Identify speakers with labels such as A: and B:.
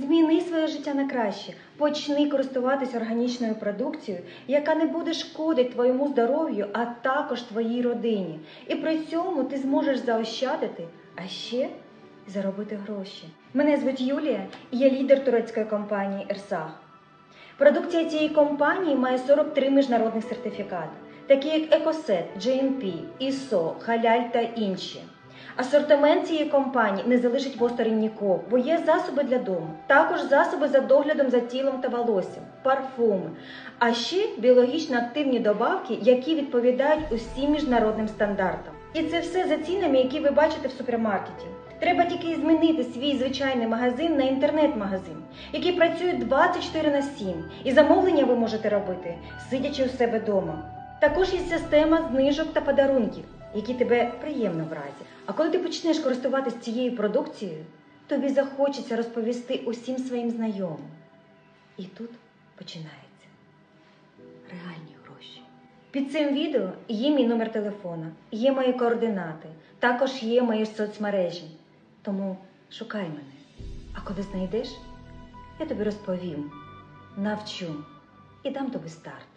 A: Зміни своє життя на краще. Почни користуватись органічною продукцією, яка не буде шкодити твоєму здоров'ю, а також твоїй родині. І при цьому ти зможеш заощадити, а ще заробити гроші. Мене звуть Юлія, і я лідер турецької компанії Ерсах. Продукція цієї компанії має 43 міжнародних сертифікати, такі як Екосет, GMP, ISO, Халяль та інші. Асортимент цієї компанії не залишить осторонь нікого, бо є засоби для дому, також засоби за доглядом за тілом та волоссям, парфуми, а ще біологічно активні добавки, які відповідають усім міжнародним стандартам. І це все за цінами, які ви бачите в супермаркеті. Треба тільки змінити свій звичайний магазин на інтернет-магазин, який працює 24 на 7, і замовлення ви можете робити, сидячи у себе вдома. Також є система знижок та подарунків, які тебе приємно вразять. А коли ти почнеш користуватись цією продукцією, тобі захочеться розповісти усім своїм знайомим. І тут починається реальні гроші. Під цим відео є мій номер телефона, є мої координати, також є мої соцмережі. Тому шукай мене. А коли знайдеш, я тобі розповім, навчу і дам тобі старт.